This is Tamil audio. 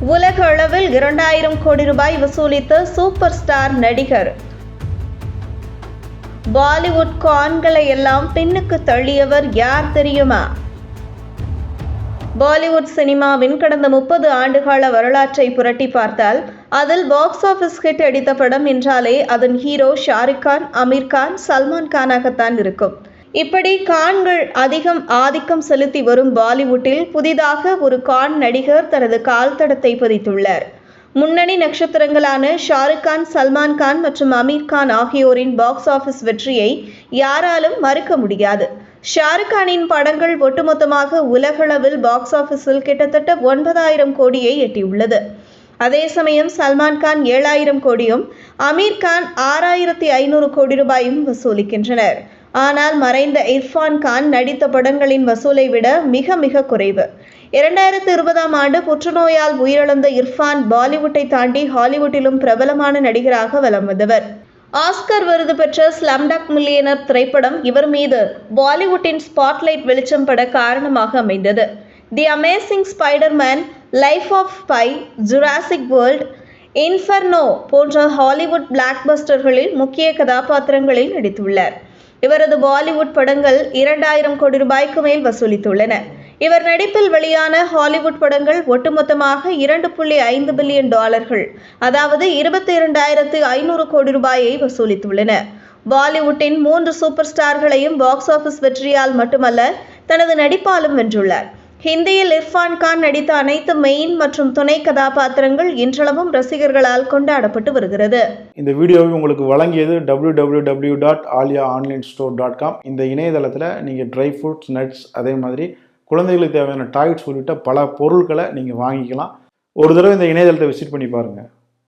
உலக அளவில் இரண்டாயிரம் கோடி ரூபாய் வசூலித்த சூப்பர் ஸ்டார் நடிகர். பாலிவுட் கான்களை எல்லாம் பின்னுக்கு தள்ளியவர் யார் தெரியுமா? பாலிவுட் சினிமாவின் கடந்த முப்பது ஆண்டுகால வரலாற்றை புரட்டி பார்த்தால் அதில் பாக்ஸ் ஆஃபீஸ் ஹிட் அடித்த படம் என்றாலே அதன் ஹீரோ ஷாருக் கான் அமீர் கான் சல்மான் கானாகத்தான் இருக்கும். இப்படி கான்கள் அதிகம் ஆதிக்கம் செலுத்தி வரும் பாலிவுட்டில் புதிதாக ஒரு கான் நடிகர் தனது கால் தடத்தை பதித்துள்ளார். முன்னணி நட்சத்திரங்களான ஷாருக் கான் சல்மான் கான் மற்றும் அமீர் கான் ஆகியோரின் பாக்ஸ் ஆஃபீஸ் வெற்றியை யாராலும் மறுக்க முடியாது. ஷாருக் கானின் படங்கள் ஒட்டுமொத்தமாக உலகளவில் பாக்ஸ் ஆஃபீஸில் கிட்டத்தட்ட ஒன்பதாயிரம் கோடியை எட்டியுள்ளது. அதே சமயம் சல்மான் கான் ஏழாயிரம் கோடியும் அமீர் கான் ஆறாயிரத்தி ஐநூறு கோடி ரூபாயும் வசூலிக்கின்றனர். ஆனால் மறைந்த இர்ஃபான் கான் நடித்த படங்களின் வசூலை விட மிக மிக குறைவு. இரண்டாயிரத்து இருபதாம் ஆண்டு புற்றுநோயால் உயிரிழந்த இர்ஃபான் பாலிவுட்டை தாண்டி ஹாலிவுட்டிலும் பிரபலமான நடிகராக வலம் வந்தவர். ஆஸ்கர் விருது பெற்ற ஸ்லம்டாக் மில்லியனர் திரைப்படம் இவர் மீது பாலிவுட்டின் ஸ்பாட்லைட் வெளிச்சம் பட காரணமாக அமைந்தது. The amazing Spiderman life of pi Jurassic world inferno போன்ற ஹாலிவுட் பிளாக்பஸ்டர்களில் முக்கிய கதாபாத்திரங்களில் நடித்துள்ளார். இவரது பாலிவுட் படங்கள் இரண்டாயிரம் கோடி ரூபாய்க்கு மேல் வசூலித்துள்ளன. இவர் நடிப்பில் வெளியான ஹாலிவுட் படங்கள் ஒட்டுமொத்தமாக இரண்டு புள்ளி ஐந்து பில்லியன் டாலர்கள் அதாவது இருபத்தி இரண்டாயிரத்து ஐநூறு கோடி ரூபாயை வசூலித்துள்ளன. பாலிவுட்டின் மூன்று சூப்பர் ஸ்டார்களையும் பாக்ஸ் ஆஃபீஸ் வெற்றியால் மட்டுமல்ல தனது நடிப்பாலும் வென்றுள்ளார். ஹிந்தியில் இர்ஃபான் கான் நடித்த அனைத்து மெயின் மற்றும் துணை கதாபாத்திரங்கள் இன்றளவும் ரசிகர்களால் கொண்டாடப்பட்டு வருகிறது. இந்த வீடியோவை உங்களுக்கு வழங்கியது www.alia dot Alia online store dot com இந்த இணையதளத்தில் நீங்கள் ட்ரை ஃப்ரூட்ஸ் நட்ஸ் அதே மாதிரி குழந்தைகளுக்கு தேவையான டாய்ஸ் உள்ளிட்ட பல பொருட்களை நீங்கள் வாங்கிக்கலாம். ஒரு தடவை இந்த இணையதளத்தை விசிட் பண்ணி பாருங்கள்